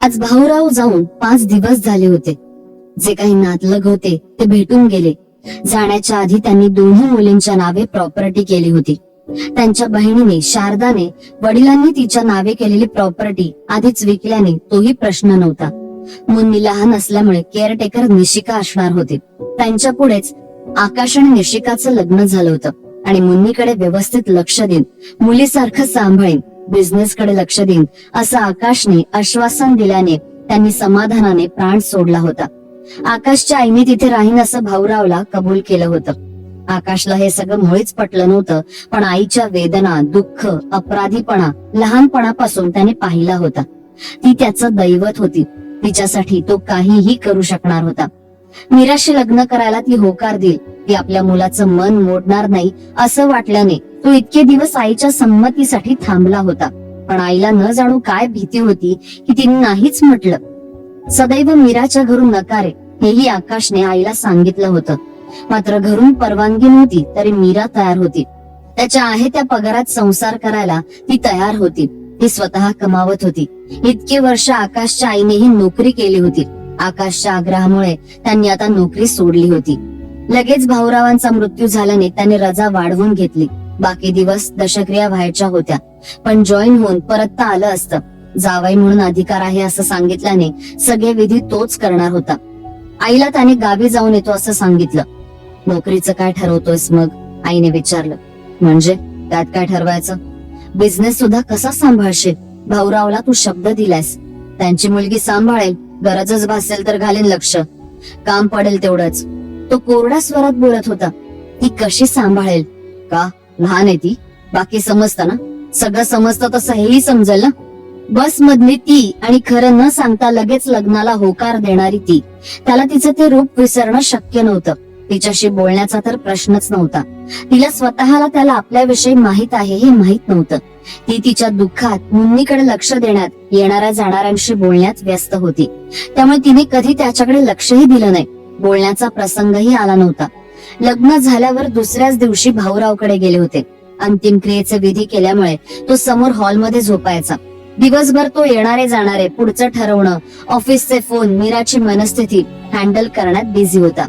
आज भाऊराव जाऊन पाच दिवस झाले होते. जे काही नातलग होते ते भेटून गेले. जाण्याच्या आधी त्यांनी दोन्ही मुलींच्या नावे प्रॉपर्टी केली होती. त्यांच्या बहिणीने शारदाने वडिलांनी तिच्या नावे केलेली प्रॉपर्टी आधीच विकल्याने तोही प्रश्न नव्हता. मुन्नी लहान असल्यामुळे केअरटेकर निशिका असणार होते. त्यांच्या पुढेच आकाश आणि निशिकाचं लग्न झालं होतं. आणि मुन्नीकडे व्यवस्थित लक्ष देईन मुलीसारखं सांभाळीन. बिझनेस कडे लक्ष देईन असं आकाशने आश्वासन दिल्याने त्यांनी समाधानाने प्राण सोडला होता. आकाशच्या आईने तिथे राहीन असं भाऊरावला कबूल केलं होतं. आकाशला हे सगळं मुळीच पटलं नव्हतं पण आईच्या वेदना दुःख अपराधीपणा लहानपणापासून त्याने पाहिला होता. ती त्याचं दैवत होती. तिच्यासाठी तो काहीही करू शकणार होता. मीराशी लग्न करायला ती होकार देईल ती आपल्या मुलाचं मन मोडणार नाही असं वाटल्याने तो इतके दिवस आईच्या संमतीसाठी थांबला होता. पण आईला न जाणू काय भीती होती की तिने नाहीच म्हटलं. सदैव मीराच्या घरून नकारे हेही आकाशने आईला सांगितलं होतं. मात्र घरून परवानगी नव्हती तरी मीरा तयार होती. त्याच्या आहे त्या पगारात संसार करायला ती तयार होती. ती स्वतः कमावत होती. इतके वर्ष आकाशच्या आईनेही नोकरी केली होती. आकाशच्या आग्रहामुळे त्यांनी आता नोकरी सोडली होती. लगेच भाऊरावांचा मृत्यू झाल्याने त्याने रजा वाढवून घेतली. बाकी दिवस दशक्रिया व्हायच्या होत्या. पण जॉईन होऊन परत आलं असतं. जावई म्हणून अधिकार आहे असं सांगितल्याने सगळे विधी तोच करणार होता. आईला त्याने गावी जाऊन येतो असं सांगितलं. नोकरीचं काय ठरवतोयस मग? आईने विचारलं. म्हणजे? त्यात काय ठरवायचं? बिझनेस सुद्धा कसा सांभाळशील? भाऊरावला तू शब्द दिलायस. त्यांची मुलगी सांभाळेल गरजच भासेल तर घालेन लक्ष. काम पडेल तेवढंच. तो कोरड्या स्वरात बोलत होता. ती कशी सांभाळेल? का? लहान आहे ती. बाकी समजतं ना? सगळं समजतं तसं हेही समजेल ना? बस मधली ती आणि खरं न सांगता लगेच लग्नाला होकार देणारी ती. त्याला तिचं ते रूप विसरणं शक्य नव्हतं. तिच्याशी बोलण्याचा तर प्रश्नच नव्हता. तिला स्वतःला त्याला आपल्याविषयी माहीत आहे हे माहीत नव्हतं. ती तिच्या दुःखात मुन्नीकडे लक्ष देण्यात येणाऱ्या जाणाऱ्यांशी बोलण्यात व्यस्त होती. त्यामुळे तिने कधी त्याच्याकडे लक्षही दिलं नाही. बोलण्याचा प्रसंगही आला नव्हता. लग्न झाल्यावर दुसऱ्याच दिवशी भाऊरावकडे गेले होते. अंतिम क्रियेचे विधी केल्यामुळे तो समोर हॉलमध्ये झोपायचा. दिवसभर तो येणारे जाणारे पुढचं ठरवणं ऑफिसचे फोन मीराची मनस्थिती हँडल करण्यात बिझी होता.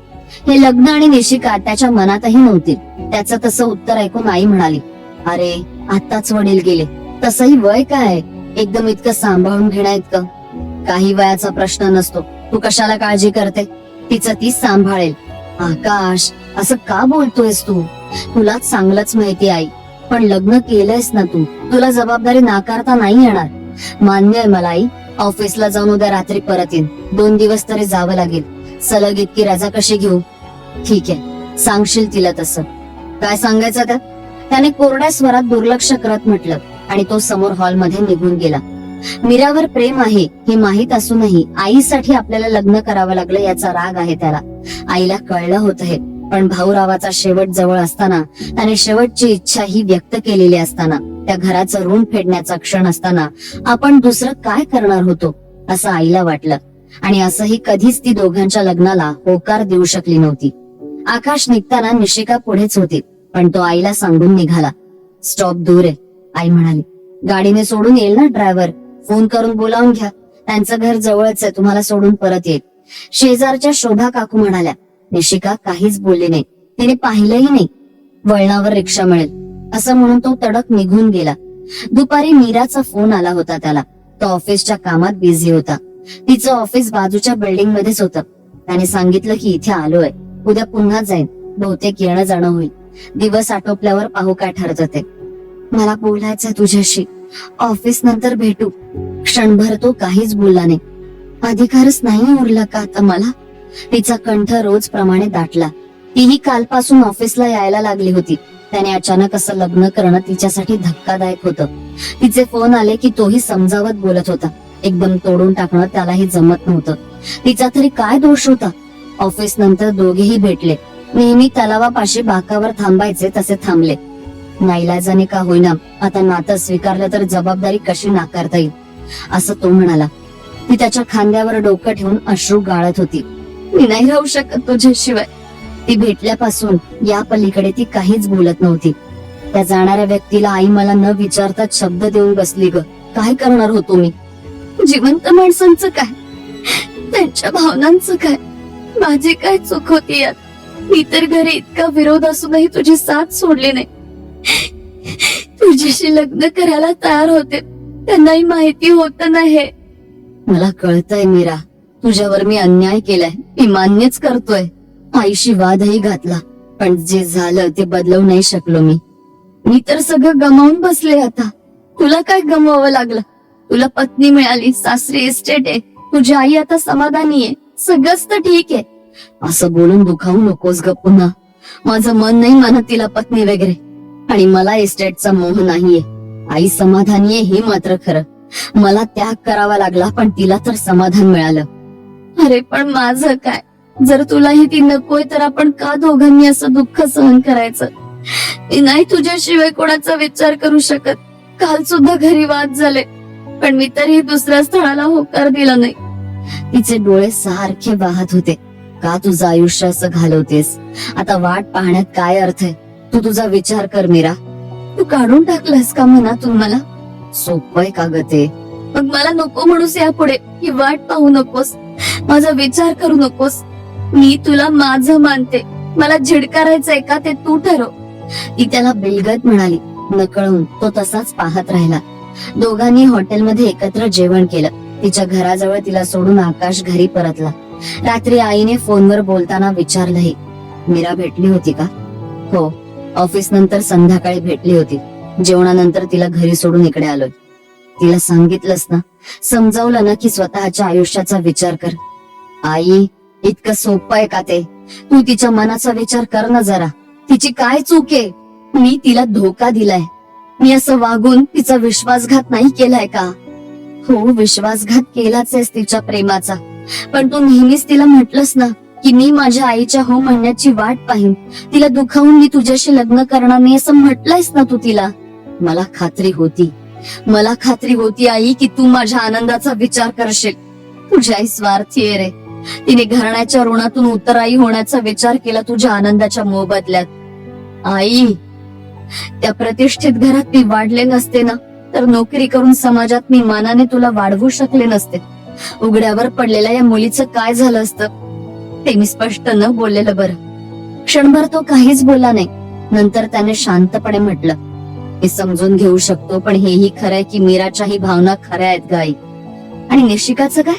हे लग्न आणि निशिका त्याच्या मनातही नव्हती. त्याचं तसं उत्तर ऐकून आई म्हणाली अरे आताच वडील गेले. तसंही वय काय? एकदम इतकं सांभाळून घेण्या इतकं? काही वयाचा प्रश्न नसतो. तू कशाला काळजी करते? तिचं ती सांभाळेल. आकाश असं का बोलतोयस तू? तुला चांगलंच माहिती आई पण लग्न केलंयस ना तू तुला जबाबदारी नाकारता नाही येणार. मान्य आहे मला आई. ऑफिसला जाऊन उद्या रात्री परत येईन. दोन दिवस तरी जावं लागेल. सलग इतकी रजा कशी घेऊ? ठीक आहे. सांगशील तिला तसं. काय सांगायचं त्यात त्याने कोरड्या स्वरात दुर्लक्ष करत म्हटलं आणि तो समोर हॉलमध्ये निघून गेला. मीरावर प्रेम आहे हे माहीत असूनही आईसाठी आपल्याला लग्न करावं लागलं याचा राग आहे त्याला. आईला कळलं होत हे. पण भाऊरावाचा शेवट जवळ असताना त्याने शेवटची इच्छा ही व्यक्त केलेली असताना त्या घराचं ऋण फेडण्याचा क्षण असताना आपण दुसरं काय करणार होतो असं आईला वाटलं. आणि असंही कधीच ती दोघांच्या लग्नाला होकार देऊ शकली नव्हती. आकाश निघताना निशिका पुढेच होती पण तो आईला सांगून निघाला. स्टॉप दूर आहे आई म्हणाली. गाडीने सोडून येईल ना ड्रायव्हर? फोन करून बोलावून घ्या. त्यांचं घर जवळच आहे तुम्हाला सोडून परत येईल. शेजारच्या शोभा काकू म्हणाल्या. निशिका काहीच बोलली नाही. तिने पाहिलंही नाही. वळणावर रिक्षा मिळेल. असं म्हणून तो तडक निघून गेला. दुपारी मीराचा फोन आला होता त्याला. तो ऑफिसच्या कामात बिझी होता. तिचं ऑफिस बाजूच्या बिल्डिंग मध्येच होतं. त्याने सांगितलं की इथे आलोय. उद्या पुन्हा जाईन. बहुतेक येणं जाणं होईल. दिवस आटोपल्यावर पाहू काय ठरत ते. मला बोलायचंय तुझ्याशी. ऑफिस नंतर भेटू. क्षणभर तो काहीच बोलला नाही. अधिकारच नाही उरला का आता मला? तिचा कंठ रोज प्रमाणे दाटला. तीही कालपासून ऑफिसला यायला लागली होती. त्याने अचानक असं लग्न करणं तिच्यासाठी धक्कादायक होतं. तिचे फोन आले की तोही समजावत बोलत होता. एकदम तोडून टाकणं त्यालाही जमत नव्हतं. तिचा तरी काय दोष होता? ऑफिस नंतर दोघेही भेटले. नेहमी तलावापाशी बाकावर थांबायचे तसे थांबले. नाईलाजाने का होईना आता नातं स्वीकारलं तर जबाबदारी कशी नाकारता येईल? असं तो म्हणाला. ती त्याच्या खांद्यावर डोकं ठेवून अश्रू गाळत होती. मी नाही राहू शकत तुझ्याशिवाय. ती भेटल्यापासून या पलीकडे ती काहीच बोलत नव्हती. त्या जाणाऱ्या व्यक्तीला आई मला न विचारता शब्द देऊन बसली ग. काय करणार होतो मी? जिवंत माणसांचं काय? त्यांच्या भावनांचं काय? माझी काय चूक होती यात? मी तर घरी इतका विरोध असूनही तुझी साथ सोडली नाही. तुझ्याशी लग्न करायला तयार होते. त्यांनाही माहिती होत नाही. मला कळतंय मीरा तुझ्यावर मी अन्याय केलाय. मी मान्यच करतोय. आईशी वादही घातला. पण जे झालं ते बदलवू नाही शकलो मी. मी तर सगळं गमावून बसले आता. तुला काय गमवावं लागलं? तुला पत्नी मिळाली सासरी इस्टेट आहे. तुझी आई आता समाधानी आहे. सगळंच तर ठीक आहे. असं बोलून दुखावू नकोस ग पुन्हा. माझं मन नाही म्हणत तिला पत्नी वगैरे. आणि मला इस्टेटचा मोह नाहीये. आई समाधानी आहे हे मात्र खरं. मला त्याग करावा लागला पण तिला तर समाधान मिळालं. अरे पण माझं काय? जर तुलाही ती नकोय तर आपण का दोघांनी असं दुःख सहन करायचं? मी नाही तुझ्याशिवाय कोणाचा विचार करू शकत. काल सुद्धा घरी वाद झाले पण मी तरी दुसऱ्या स्थळाला होकार दिला नाही. तिचे डोळे सारखे वाहत होते. का तुझं आयुष्य असं घालवतेस? आता वाट पाहण्यात काय अर्थ आहे? तू तुझा विचार कर मीरा. तू काढून टाकलास का मनातून मला? सोपय का ग ते? मग मला नको म्हणूस यापुढे ही वाट पाहू नकोस. माझा विचार करू नकोस. मी तुला माझं मानते. मला झिडकारायचंय का ते तू ठरव. ती त्याला बिलगत म्हणाली. नकळून तो तसाच पाहत राहिला. दोघांनी हॉटेलमध्ये एकत्र जेवण केलं. तिच्या घराजवळ तिला सोडून आकाश घरी परतला. रात्री आईने फोनवर बोलताना विचारलंही मीरा भेटली होती का? हो ऑफिस नंतर संध्याकाळी भेटली होती. जेवणानंतर तिला घरी सोडून इकडे आलोय. तिला सांगितलंस ना? समजावलं ना की स्वतःच्या आयुष्याचा विचार कर. आई इतकं सोपं आहे का ते? तू तिच्या मनाचा विचार कर ना जरा. तिची काय चूक आहे? मी तिला धोका दिलाय. मी असं वागून तिचा विश्वासघात नाही केलाय का? हो विश्वासघात केलाच आहेस तिच्या प्रेमाचा. पण तू नेहमीच तिला म्हटलंस ना की मी माझ्या आईच्या हो म्हणण्याची वाट पाहिन. तिला दुखावून मी तुझ्याशी लग्न करणार नाही असं म्हटलंयस ना तू तिला? मला खात्री होती. मला खात्री होती आई की तू माझ्या आनंदाचा विचार करशील. तुझी आई स्वार्थी आहे रे. तिने घराण्याच्या ऋणातून उत्तराई होण्याचा विचार केला तुझ्या आनंदाच्या मोबदल्यात. आई त्या प्रतिष्ठित घरात मी वाढले नसते ना तर नोकरी करून समाजात मी मानाने तुला वाढवू शकले नसते. उघड्यावर पडलेल्या या मुलीचं काय झालं असतं? ते मी स्पष्ट न बोललेलं बरं. क्षणभर तो काहीच बोलला नाही. नंतर त्याने शांतपणे म्हटलं मी समजून घेऊ शकतो पण हेही खरंय की मीराच्याही भावना खऱ्या आहेत गाई आणि निशिकाचं काय?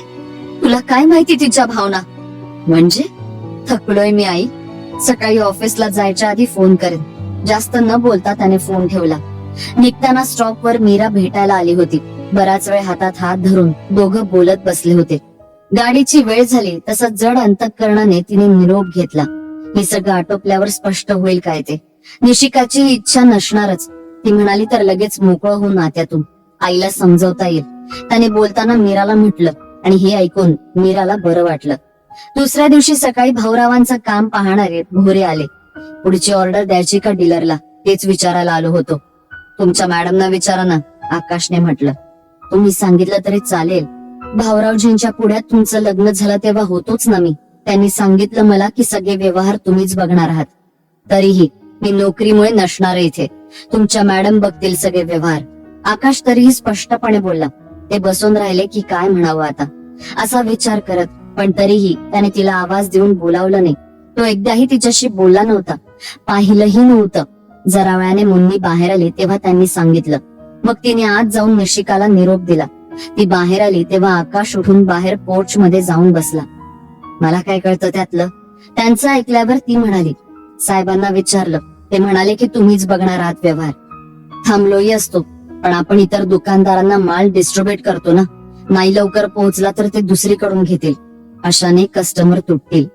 तुला काय माहिती तिच्या भावना? म्हणजे? थकलोय मी आई. सकाळी ऑफिसला जायच्या आधी फोन करेन. जास्त न बोलता त्याने फोन ठेवला. निघताना स्टॉप वर मीरा भेटायला आली होती. बराच वेळ हातात हात धरून दोघं बोलत बसले होते. गाडीची वेळ झाली तसा जड अंतकरणाने तिने निरोप घेतला. हे सगळं आटोपल्यावर स्पष्ट होईल काय ते? निशिकाची इच्छा नसणारच. ती म्हणाली तर लगेच मोकळं होऊन नात्यातून. आईला समजवता येईल. त्याने बोलताना मीराला म्हटलं आणि हे ऐकून मीराला बरं वाटलं. दुसऱ्या दिवशी सकाळी भाऊरावांचं काम पाहणारे भोरे आले. पुढची ऑर्डर द्यायची का डीलरला? तेच विचारायला आलो होतो. तुमच्या मॅडमना विचारा ना आकाशने म्हटलं. तुम्ही सांगितलं तरी चालेल. भाऊरावजींच्या पुढ्यात तुमचं लग्न झालं तेव्हा होतोच ना मी. त्यांनी सांगितलं मला की सगळे व्यवहार तुम्हीच बघणार आहात. तरीही मी नोकरीमुळे नसणार इथे. तुमच्या मॅडम बघतील सगळे व्यवहार. आकाश तरीही स्पष्टपणे बोलला. ते बसून राहिले की काय म्हणावं आता? असा विचार करत पण तरीही त्याने तिला आवाज देऊन बोलावलं नाही. तो एकदाही तिच्याशी बोलला नव्हता. पाहिलंही नव्हतं. जरा वेळाने मुन्नी बाहेर आली तेव्हा त्यांनी सांगितलं. मग तिने आत जाऊन निशिकाला निरोप दिला. ती बाहेर आली तेव्हा आकाश उठून बाहेर पोर्च मध्ये जाऊन बसला. मला काय कळतं त्यातलं? त्यांचं ऐकल्यावर ती म्हणाली. साहेबांना विचारलं. ते म्हणाले की तुम्हीच बघणार आहात व्यवहार. थांबलोही असतो. पण आपण इतर दुकानदारांना माल डिस्ट्रीब्युट करतो ना नाही लवकर पोहोचला तर ते दुसरीकडून घेतील. अशाने कस्टमर तुटतील.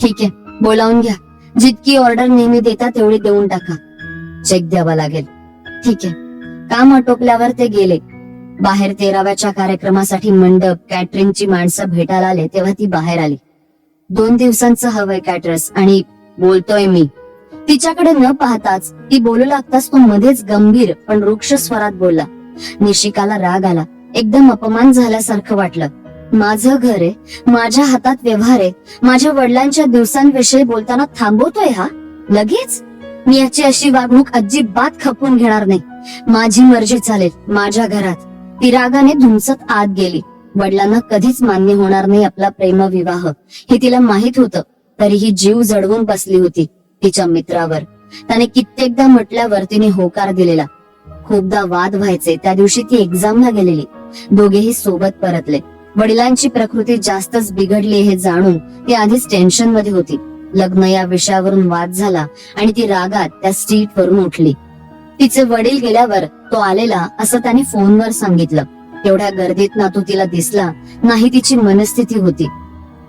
ठीक आहे बोलावून घ्या. जितकी ऑर्डर नेहमी देता तेवढी देऊन टाका. चेक द्यावा लागेल. ठीक आहे. काम आटोपल्यावर ते गेले. बाहेर तेराव्याच्या कार्यक्रमासाठी मंडप कॅटरिंगची माणसं भेटायला आले तेव्हा ती बाहेर आली. दोन दिवसांचं हवंय कॅटरस आणि बोलतोय मी. तिच्याकडे न पाहताच ती बोलू लागताच तो मध्येच गंभीर पण रुक्ष स्वरात बोलला. निशिकाला राग आला. एकदम अपमान झाल्यासारखं वाटलं. माझं घर आहे. माझ्या हातात व्यवहार आहे. माझ्या वडिलांच्या दिवसांविषयी बोलताना थांबवतोय हा? लगेच? मी याची अशी वागणूक अजिबात खपून घेणार नाही. माझी मर्जी चालेल. माझ्या घरात. ती रागाने धुमसत आत गेली. वडिलांना कधीच मान्य होणार नाही आपला प्रेमविवाह. हे तिला माहीत होतं. तरीही जीव जडवून बसली होती. तिच्या मित्रावर. त्याने कित्येकदा म्हटल्यावर तिने होकार दिलेला. खूपदा वाद व्हायचे त्या दिवशी ती एक्झामला गेलेली. दोघेही सोबत परतले. वडिलांची प्रकृती जास्तच बिघडली हे जाणून ती आधीच टेन्शनमध्ये होती. लग्न या विषयावरून वाद झाला आणि ती रागात त्या स्ट्रीट वरून उठली. तिचे वडील गेल्यावर तो आलेला असं त्याने फोनवर सांगितलं. तेवढ्या गर्दीत ना तो तिला दिसला नाही तिची मनस्थिती होती.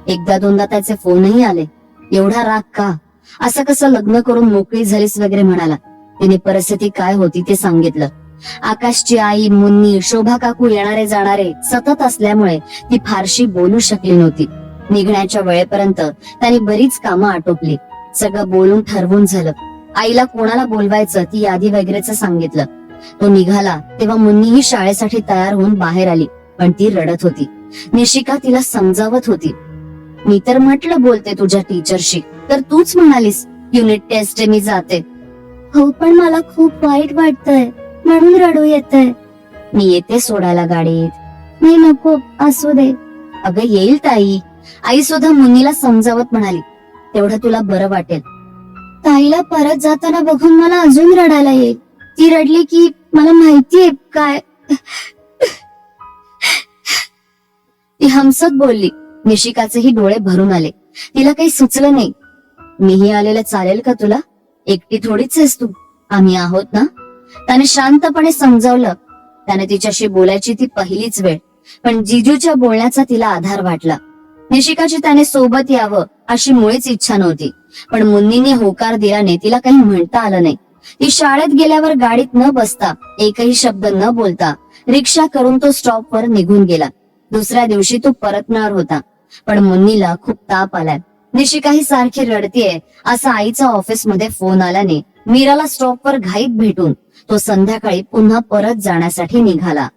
एकदा दोनदा त्याचे फोनही आले. एवढा राग का? असं कसं लग्न करून मोकळी झालीस वगैरे म्हणाला. तिने परिस्थिती काय होती ते सांगितलं. आकाशची आई मुन्नी शोभा काकू येणारे जाणारे सतत असल्यामुळे ती फारशी बोलू शकली नव्हती. निघण्याच्या वेळेपर्यंत त्यांनी बरीच कामं आटोपली. सगळं बोलून ठरवून झालं. आईला कोणाला बोलवायचं ती यादी वगैरेच सांगितलं. तो निघाला तेव्हा मुन्नीही शाळेसाठी तयार होऊन बाहेर आली पण ती रडत होती. निशिका तिला समजावत होती. मी तर म्हटलं बोलते तुझ्या टीचरशी तर तूच म्हणालीस युनिट टेस्ट मी जाते. हो पण मला खूप वाईट वाटतंय. म्हणून रडू येतंय. मी येते सोडायला गाडीत. नाही नको असू दे. अगं येईल ताई. आई सुद्धा मुनीला समजावत म्हणाली. तेवढं तुला बरं वाटेल. ताईला परत जाताना बघून मला अजून रडायला येईल. ती रडली की मला माहितीये काय. ती हमसत बोलली. निशिकाचेही डोळे भरून आले. तिला काही सुचलं नाही. मीही आलेलं चालेल का तुला? एकटी थोडीच आहेस तू. आम्ही आहोत ना? त्याने शांतपणे समजावलं. त्याने तिच्याशी बोलायची ती पहिलीच वेळ. पण जिजूच्या बोलण्याचा तिला आधार वाटला. निशिकाची त्याने सोबत यावं अशी मुळीच इच्छा नव्हती. पण मुन्नीने होकार दिल्याने तिला काही म्हणता आलं नाही. ती शाळेत गेल्यावर गाडीत न बसता एकही शब्द न बोलता रिक्षा करून तो स्टॉपवर निघून गेला. दुसऱ्या दिवशी तो परतणार होता. पण मुन्नीला खूप ताप आलाय. निशिकाही सारखी रडतीये असा आईचा ऑफिसमध्ये फोन आल्याने मीराला स्टॉपवर घाईत भेटून तो संध्याकाळी पुन्हा परत जाण्यासाठी निघाला.